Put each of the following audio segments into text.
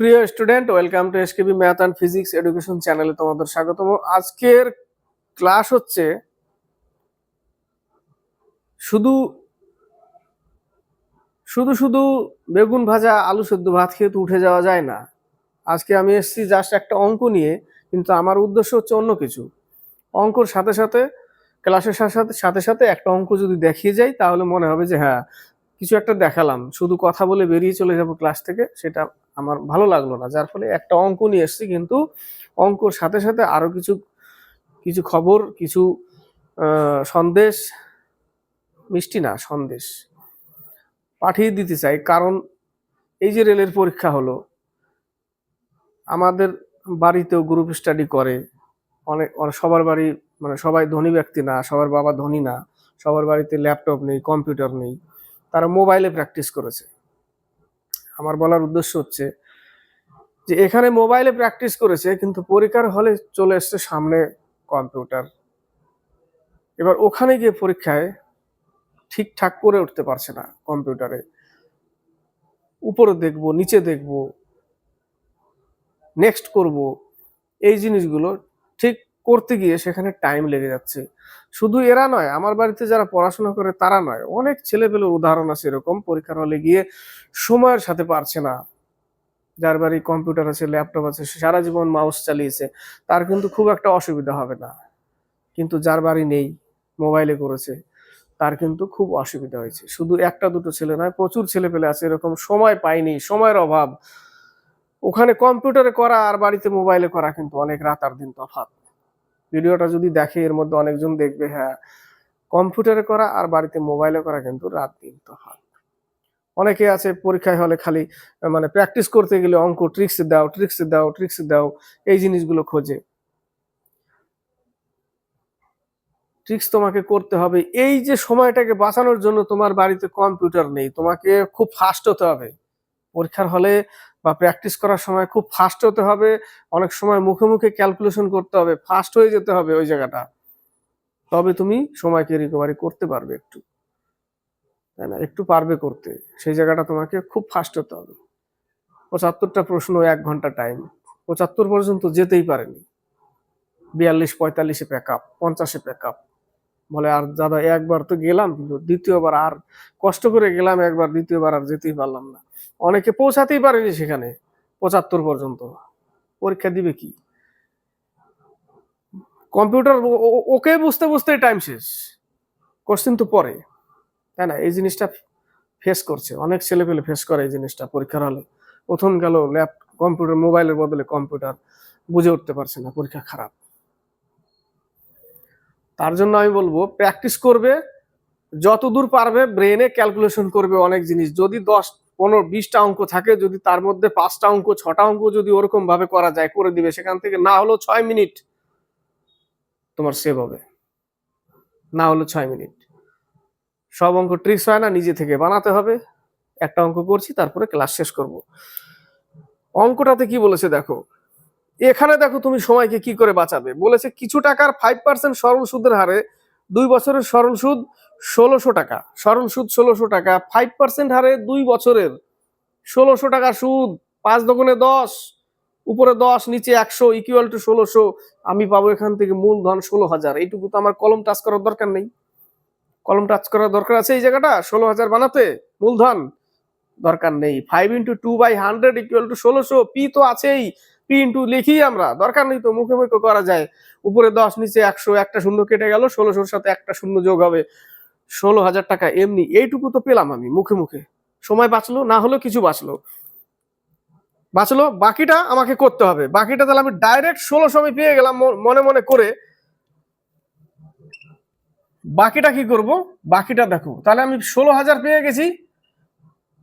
প্রিয় student, welcome to SKB math and physics education চ্যানেলে তোমাদের স্বাগতম। আজকের ক্লাস হচ্ছে শুধু শুধু শুধু বেগুন ভাজা, আলু সেদ্ধ, ভাত খেয়ে তো উঠে যাওয়া যায় না। আজকে আমি এসেছি জাস্ট একটা অঙ্ক নিয়ে, কিন্তু আমার উদ্দেশ্য হচ্ছে অন্য কিছু। অঙ্কর সাথে সাথে ক্লাসের সাথে সাথে সাথে একটা অঙ্ক যদি দেখিয়ে যাই, তাহলে মনে হবে যে হ্যাঁ কিছু একটা দেখালাম, শুধু কথা বলে বেরিয়ে চলে যাব ক্লাস থেকে, সেটা আমার ভালো লাগল না। যার ফলে একটা অঙ্ক নিয়ে এসেছি, কিন্তু অঙ্কর সাথে সাথে আরও কিছু কিছু খবর, কিছু সন্দেশ, মিষ্টি না, সন্দেশ পাঠিয়ে দিতে চাই। কারণ এই যে রেলের পরীক্ষা হলো, আমাদের বাড়িতেও গ্রুপ স্টাডি করে, অনেক- সবার বাড়ি মানে সবাই ধনী ব্যক্তি না, সবার বাবা ধনী না, সবার বাড়িতে ল্যাপটপ নেই কম্পিউটার নেই। তারা মোবাইলে প্র্যাকটিস করেছে। আমার বলার উদ্দেশ্য হচ্ছে যে এখানে মোবাইলে প্র্যাকটিস করেছে, কিন্তু পরীক্ষার হলে চলে এসছে সামনে কম্পিউটার। এবার ওখানে গিয়ে পরীক্ষায় ঠিকঠাক করে উঠতে পারছে না কম্পিউটারে। উপরে দেখব, নিচে দেখব নেক্সট করব, এই জিনিসগুলো ঠিক করতে গিয়ে সেখানে টাইম লেগে যাচ্ছে। শুধু এরা নয়, আমার বাড়িতে যারা পড়াশোনা করে তারা নয়, অনেক ছেলেপেলের উদাহরণ আছে এরকম। পরীক্ষার হলে গিয়ে সময়ের সাথে পারছে না। যার বাড়ি কম্পিউটার আছে ল্যাপটপ আছে সারা জীবন মাউস চালিয়েছে, তার কিন্তু খুব একটা অসুবিধা হবে না। কিন্তু যার বাড়ি নেই মোবাইলে করেছে, তার কিন্তু খুব অসুবিধা হয়েছে। শুধু একটা দুটো ছেলে নয়, প্রচুর ছেলে পেলে আছে, এরকম সময় পায়নি সময়ের অভাব। ওখানে কম্পিউটারে করা আর বাড়িতে মোবাইলে করা কিন্তু অনেক রাত আর দিন তফাৎ। ভিডিওটা যদি দেখে এর মধ্যে অনেকজন দেখবে হ্যাঁ কম্পিউটারে করা আর বাড়িতে মোবাইলে করা কিন্তু রাত দিন তফাৎ অনেকে আছে পরীক্ষায় হলে খালি মানে প্র্যাকটিস করতে গেলে অঙ্ক, ট্রিক্স দাও ট্রিক্স দাও ট্রিক্স দাও, এই জিনিসগুলো খোঁজে। ট্রিক্স তোমাকে করতে হবে। এই যে সময়টাকে বাঁচানোর জন্য তোমার বাড়িতে কম্পিউটার নেই, তোমাকে খুব ফাস্ট হতে হবে। পরীক্ষার হলে বা প্র্যাকটিস করার সময় খুব ফাস্ট হতে হবে। অনেক সময় মুখে মুখে ক্যালকুলেশন করতে হবে ফাস্ট হয়ে যেতে হবে ওই জায়গাটা। তবে তুমি সময়কে রিকভারি করতে পারবে একটু। তাই না? একটু পারবে করতে। সেই জায়গাটা তোমাকে খুব ফাস্ট হতে হবে। পঁচাত্তরটা প্রশ্ন, এক ঘণ্টা টাইম পঁচাত্তর পর্যন্ত যেতেই পারেনি। বিয়াল্লিশ, পঁয়তাল্লিশে প্যাক আপ পঞ্চাশে প্যাক আপ বলে, আর দাদা, একবার তো গেলাম, কিন্তু দ্বিতীয়বার আর কষ্ট করে গেলাম, একবার দ্বিতীয়বার আর যেতেই পারলাম না। অনেকে পৌঁছাতেই পারেনি সেখানে, পঁচাত্তর পর্যন্ত। পরীক্ষা দিবে কি? কম্পিউটার ওকে বুঝতে বুঝতে টাইম শেষ। কোশ্চিন তো পরে, তাই না? এই জিনিসটা ফেস করছে। অনেক ছেলে পেলে ফেস করে এই জিনিসটা পরীক্ষার হলে। প্রথম গেল ল্যাপ কম্পিউটার, মোবাইলের বদলে কম্পিউটার। বুঝে উঠতে পারছে না, পরীক্ষা খারাপ। তার জন্য আমি বলব প্র্যাকটিস করবে, যতদূর পারবে ব্রেনে ক্যালকুলেশন করবে অনেক জিনিস। যদি দশ পনেরো বিশটা অঙ্ক থাকে, যদি তার মধ্যে পাঁচটা অঙ্ক, ছটা অঙ্ক যদি ওরকম ভাবে করা যায়, করে দিবে। সেখান থেকে না হলো ছয় মিনিট তোমার সেভ হবে। না হলো ছয় মিনিট। সব অঙ্ক ট্রিক্স হয় না, নিজে থেকে বানাতে হবে। একটা অঙ্ক করছি, তারপরে ক্লাস শেষ করব। অঙ্কটাতে কি বলেছে দেখো? এখানে দেখো তুমি সময়কে কি করে বাঁচাবে? বলেছে কিছু টাকার ফাইভ পার্সেন্ট সরল সুদের হারে দুই বছরের সরল সুদ ষোলোশো টাকা। সরল সুদ ষোলোশো টাকা। ফাইভ পার্সেন্ট হারে দুই বছরের ষোলোশো টাকা সুদ। পাঁচ দোকানে দশ, উপরে দশ, নিচে একশো ইকুয়াল টু ষোলোশো। আমি পাবো এখান থেকে মূলধন ষোলো হাজার এইটুকু তো আমার কলম টাচ করার দরকার নেই। কলম টাচ করার দরকার আছে এই জায়গাটা? ষোলো হাজার বানাতে মূলধন দরকার নেই। Five into two by hundred equal to ষোলোশো। পি তো আছেই। পি ইন্টু লিখি আমরা। দরকার নেই তো মুখে মুখে করা যায়। উপরে দশ, নিচে একশো, একটা শূন্য কেটে গেল। ষোলোশোর সাথে একটা শূন্য যোগ হবে। ষোলো হাজার টাকা এমনি, এইটুকু তো পেলাম আমি মুখে মুখে। সময় বাঁচলো, না হলেও কিছু বাঁচলো। বাঁচলো, বাকিটা আমাকে করতে হবে। বাকিটা তাহলে আমি ডাইরেক্ট ষোলোশো আমি পেয়ে গেলাম মনে মনে করে। বাকিটা কি করব? বাকিটা দেখো। তাহলে আমি ষোলো হাজার পেয়ে গেছি।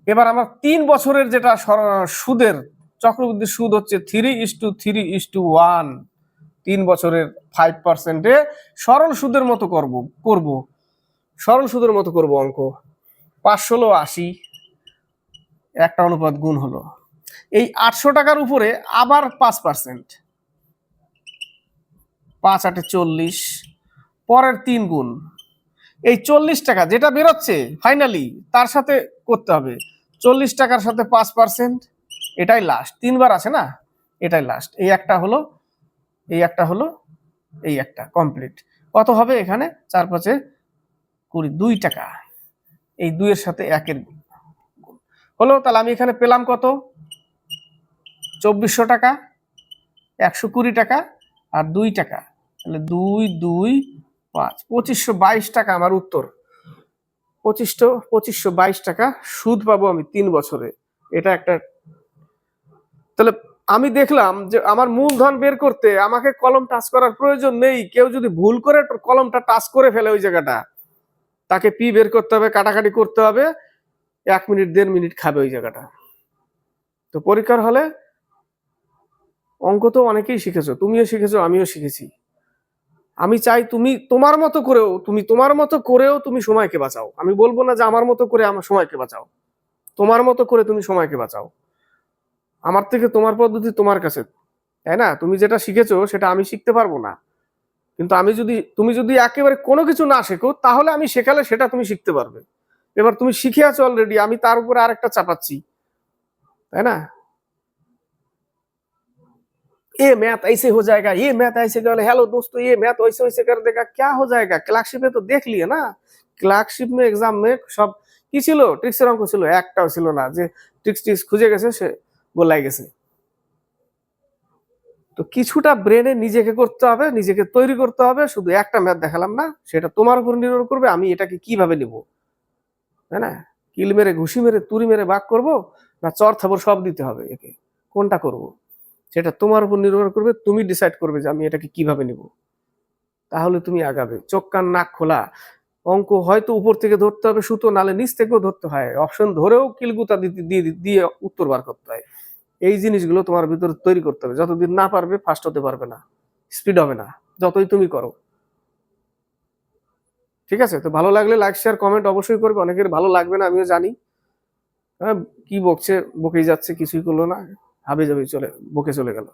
এবার আমার তিন বছরের যেটা সুদের, চক্রবৃদ্ধি সুদ হচ্ছে three is two three is two one তিন বছরের ফাইভ পার্সেন্টে সরল সুদের মতো করব করব। সরল সুদের মতো করব অঙ্ক। পাঁচ ষোলো আশি, একটা অনুপাত গুণ হলো। এই আটশো টাকার উপরে আবার পাঁচ পার্সেন্ট। পাঁচ আটে চল্লিশ, পরের তিন গুণ। এই চল্লিশ টাকা যেটা বেরোচ্ছে ফাইনালি তার সাথে করতে হবে। চল্লিশ টাকার সাথে পাঁচ পার্সেন্ট, এটাই লাস্ট তিনবার আছে না? এটাই লাস্ট এই একটা হলো, এই একটা হলো, এই একটা কমপ্লিট কত হবে এখানে? চার পাঁচে কুড়ি, দুই টাকা। এই দুইয়ের সাথে একের। হলো, তাহলে আমি এখানে পেলাম কত? চব্বিশশো টাকা, একশো কুড়ি টাকা আর দুই টাকা। তাহলে দুই দুই, পাঁচ। পঁচিশশো বাইশ টাকা আমার উত্তর। পঁচিশশো পঁচিশশো বাইশ টাকা সুদ পাবো আমি তিন বছরে। এটা একটা তাহলে আমি দেখলাম যে আমার মূলধন বের করতে আমাকে কলম টাচ করার প্রয়োজন নেই। কেউ যদি ভুল করে কলমটা টাচ করে ফেলে ওই জায়গাটা। তাকে পি বের করতে হবে, কাটাকাটি করতে হবে, এক মিনিট, দেড় মিনিট খাবে ওই জায়গাটা। তো পরীক্ষার হলে অঙ্ক তো অনেকেই শিখেছো, তুমিও শিখেছো, আমিও শিখেছি। আমি চাই তুমি তোমার মতো করেও, তুমি তোমার মতো করেও তুমি সময়কে বাঁচাও। আমি বলব না যে আমার মতো করে আমার সময়কে বাঁচাও। তোমার মতো করে তুমি সময়কে বাঁচাও। আমার থেকে তোমার পদ্ধতি তোমার কাছে, তাই না? তুমি যেটা শিখেছো সেটা আমি শিখতে পারব না। কিন্তু আমি যদি তুমি যদি একেবারে কোনো কিছু না শেখো তাহলে আমি শেখালে সেটা তুমি শিখতে পারবে এবার তুমি শিখে আছো অলরেডি আমি তার উপরে আরেকটা চাপাচ্ছি তাই না ये मैथ ऐसे हो जाएगा ये मैथ ऐसे कर हेलो दोस्तों ये मैथ वैसे वैसे कर देगा क्या हो जाएगा ক্লার্কশিপে তো দেখলিয়ে না ক্লার্কশিপ মে এক্সাম মে সব কি ছিল ট্রিক্সের অঙ্ক ছিল একটাও ছিল না যে ট্রিক্স টিক্স খুঁজে গেছে সে গোলাই গেছে তো কিছুটা ব্রেনে নিজেকে করতে হবে, নিজেকে তৈরি করতে হবে, শুধু একটা ম্যাথ দেখালাম না, সেটা তোমার উপর নির্ভর করবে, আমি এটাকে কীভাবে নিব? তাই না? কিল মেরে, ঘুষি মেরে, তুড়ি মেরে বাক করব না চর থাবর সব দিতে হবে একে? কোনটা করব? সেটা তোমার উপর নির্ভর করবে, তুমি ডিসাইড করবে যে আমি এটাকে কীভাবে নিব। তাহলে তুমি আগাবে, চোখ কান নাক খোলা। অঙ্ক হয়তো উপর থেকে ধরতে হবে, সুতো, নালে নিচ থেকেও ধরতে হয়। অপশন ধরেও কিলগুতা দিয়ে দিয়ে উত্তর বার করতে হয়। এই জিনিসগুলো তোমার ভিতরে তৈরি করতে হবে। যতদিন না পারবে ফার্স্ট হতে পারবে না। স্পিড হবে না। যতই তুমি করো। ঠিক আছে? তো ভালো লাগলে লাইক শেয়ার কমেন্ট অবশ্যই করবে। অনেকের ভালো লাগবে না, আমিও জানি। হ্যাঁ কি বকছে, বকেই যাচ্ছে, কিছুই করল না। হাবে যাবে চলে, বকে চলে গেল।